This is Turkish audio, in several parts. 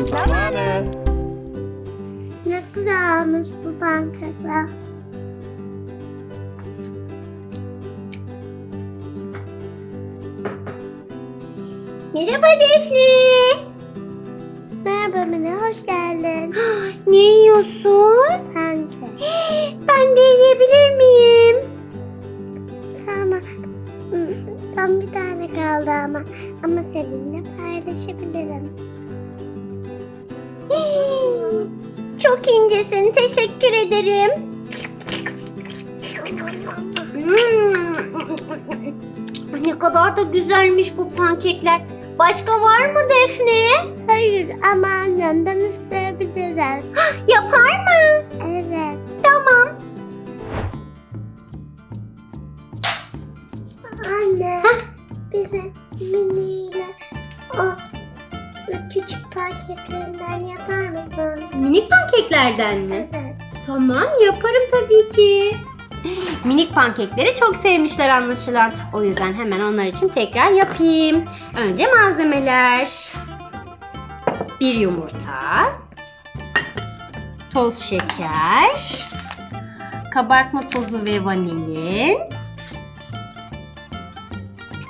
Zamanı. Ne güzelmiş bu pankekler. Merhaba Defne. Merhaba Mine, hoş geldin. ne yiyorsun? Pankek. ben de yiyebilir miyim? Tamam. Son bir tane kaldı ama. Ama seninle paylaşabilirim. Çok incesin. Teşekkür ederim. Hmm. Ne kadar da güzelmiş bu pankekler. Başka var mı Defne? Hayır ama annemden isteyebiliriz. Yapar mı? Evet. Tamam. Anne. Bize miniyle o küçük pankeklerinden yapar mısın? Minik pankeklerden mi? Evet. Tamam yaparım tabii ki. Minik pankekleri çok sevmişler anlaşılan. O yüzden hemen onlar için tekrar yapayım. Önce malzemeler. Bir yumurta. Toz şeker. Kabartma tozu ve vanilin.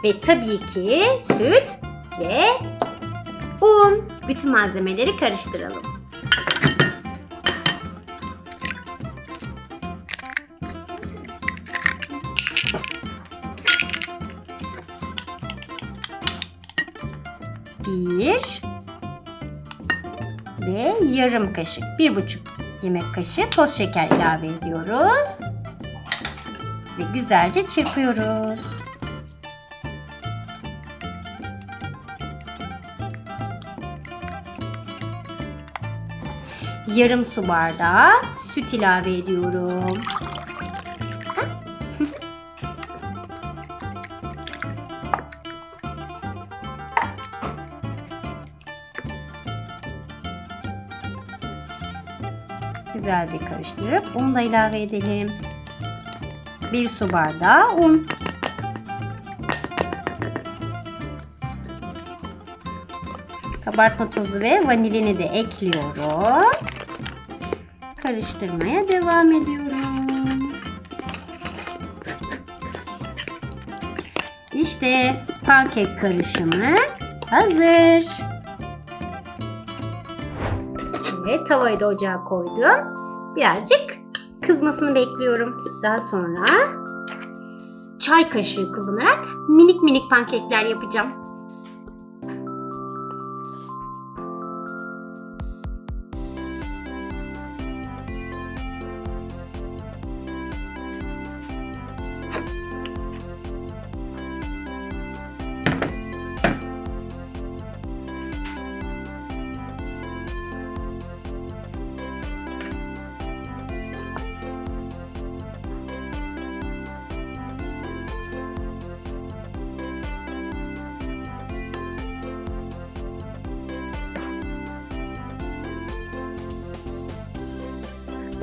Ve tabii ki süt ve. Bütün malzemeleri karıştıralım. bir ve yarım kaşık, bir buçuk yemek kaşığı toz şeker ilave ediyoruz. Ve güzelce çırpıyoruz. Yarım su bardağı süt ilave ediyorum. Güzelce karıştırıp un da ilave edelim. Bir su bardağı un. Kabartma tozu ve vanilini de ekliyorum. Karıştırmaya devam ediyorum. İşte pankek karışımı hazır. Evet, tavayı da ocağa koydum. Birazcık kızmasını bekliyorum. Daha sonra çay kaşığı kullanarak minik minik pankekler yapacağım.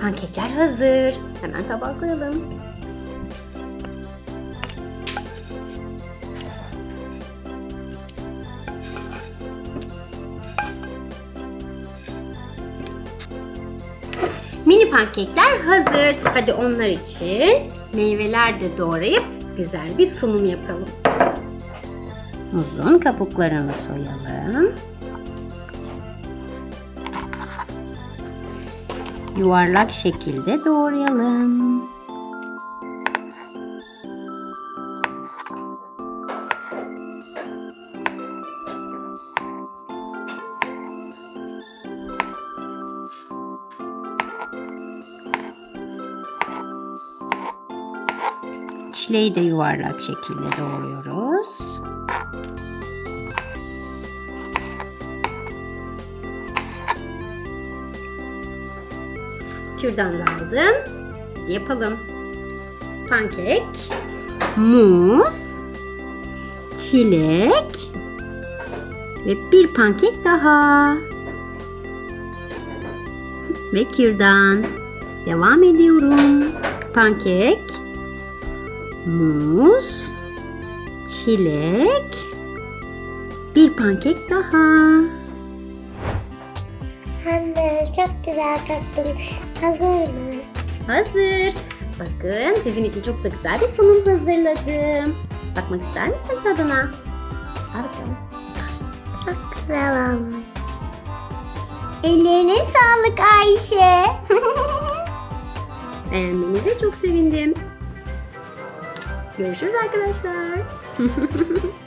Pankekler hazır. Hemen tabağa koyalım. Mini pankekler hazır. Hadi onlar için meyveler de doğrayıp güzel bir sunum yapalım. Muzun kabuklarını soyalım. Yuvarlak şekilde doğrayalım. Çileği de yuvarlak şekilde doğruyoruz. Kürdan da aldım. Yapalım. Pankek, muz, çilek ve bir pankek daha. Ve kürdan. Devam ediyorum. Pankek, muz, çilek, bir pankek daha. Çok güzel tatlım. Hazır mı? Hazır. Bakın sizin için çok da güzel bir sunum hazırladım. Bakmak ister misin tadına? Al bakalım. Çok güzel olmuş. Ellerine sağlık Ayşe. Beğenmenize çok sevindim. Görüşürüz arkadaşlar.